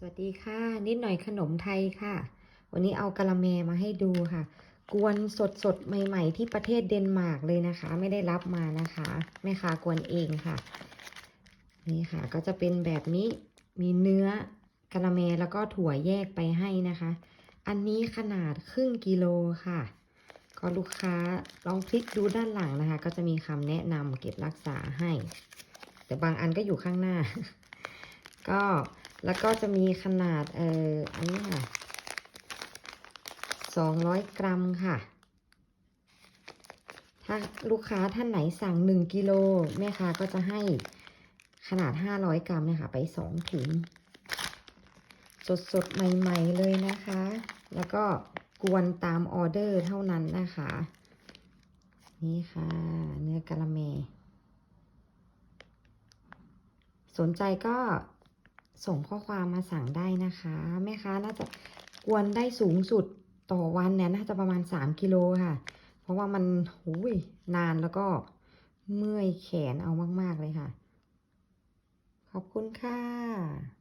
สวัสดีค่ะ นิดหน่อยขนมไทยค่ะ วันนี้เอากะละแมมาให้ดูค่ะ กวนสดสดใหม่ ๆ ที่ประเทศเดนมาร์กเลยนะคะ ไม่ได้รับมานะคะแม่ค้ากวนเองค่ะ นี่ค่ะก็จะเป็นแบบนี้มีเนื้อกะละแมแล้วก็ถั่วแยกไปให้นะคะ อันนี้ขนาดครึ่งกิโลค่ะ ก็ลูกค้าลองคลิกดูด้านหลังนะคะ ก็จะมีคำแนะนำเก็บรักษาให้ แต่บางอันก็อยู่ข้างหน้า ก็ แล้วก็จะมีขนาดเอ่ออันนี้ค่ะสองร้อยกรัมค่ะ ถ้าลูกค้าท่านไหนสั่งหนึ่งกิโลแม่ค้าก็จะให้ขนาดห้าร้อยกรัมเนี่ยค่ะ ไปสองถุง สดสดใหม่ ๆ เลยนะคะ แล้วก็กวนตามออเดอร์เท่านั้นนะคะ นี่ค่ะ เนื้อกะละเม สนใจก็ ส่งข้อความมาสั่งได้นะคะ แม่ค้าน่าจะกวนได้สูงสุดต่อวันเนี่ยน่าจะประมาณ 3กิโลค่ะ เพราะว่ามันหูยนานแล้วก็เมื่อยแขนเอามาก ๆ เลยค่ะ ขอบคุณค่ะ